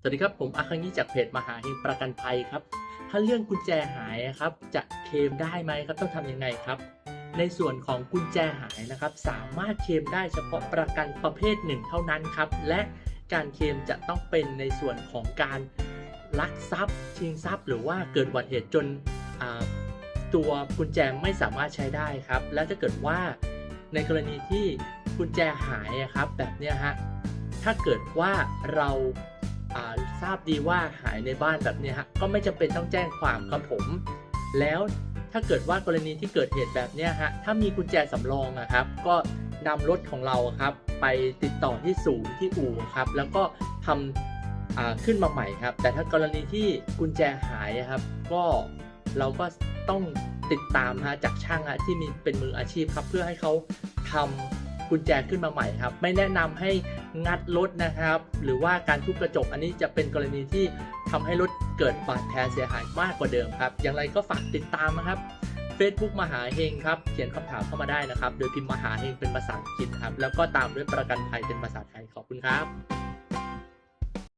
สวัสดีครับ ผมอาคังยี่จากเพจมหาเฮงประกันภัยครับ ถ้าเรื่องกุญแจหายครับ จะเคลมได้ไหมครับ ต้องทำยังไงครับ ในส่วนของกุญแจหายนะครับ สามารถเคลมได้เฉพาะประกันประเภทหนึ่งเท่านั้นครับ และการเคลมจะต้องเป็นในส่วนของการลักทรัพย์ ชิงทรัพย์ หรือว่าเกิดอุบัติเหตุจนตัวกุญแจไม่สามารถใช้ได้ครับ และถ้าเกิดว่าในกรณีที่กุญแจหายครับแบบนี้ฮะถ้าเกิดว่าเรา ทราบดีว่าหายในบ้านแบบนี้ฮะก็ไม่จำเป็นต้องแจ้งความครับผม แล้วถ้าเกิดว่ากรณีที่เกิดเหตุแบบนี้ฮะถ้ามีกุญแจสำรองอะครับ ก็นำรถของเราครับ ไปติดต่อที่ศูนย์ที่อู่ครับ แล้วก็ทำขึ้นมาใหม่ครับ แต่ถ้ากรณีที่กุญแจหายครับ ก็เราก็ต้องติดตามฮะจากช่างฮะที่มีเป็นมืออาชีพครับ เพื่อให้เขาทำ กุญแจขึ้นมาใหม่ครับ ไม่แนะนำให้งัดรถนะครับ หรือว่าการทุบกระจกอันนี้จะเป็นกรณีที่ทำให้รถเกิดบาดแผลเสียหายมากกว่าเดิมครับ อย่างไรก็ฝากติดตามนะครับ Facebook มหาเฮงครับ เขียนคำถามเข้ามาได้นะครับ โดยพิมพ์มหาเฮงเป็นภาษาอังกฤษครับ แล้วก็ตามด้วยประกันภัยเป็นภาษาไทย ขอบคุณครับ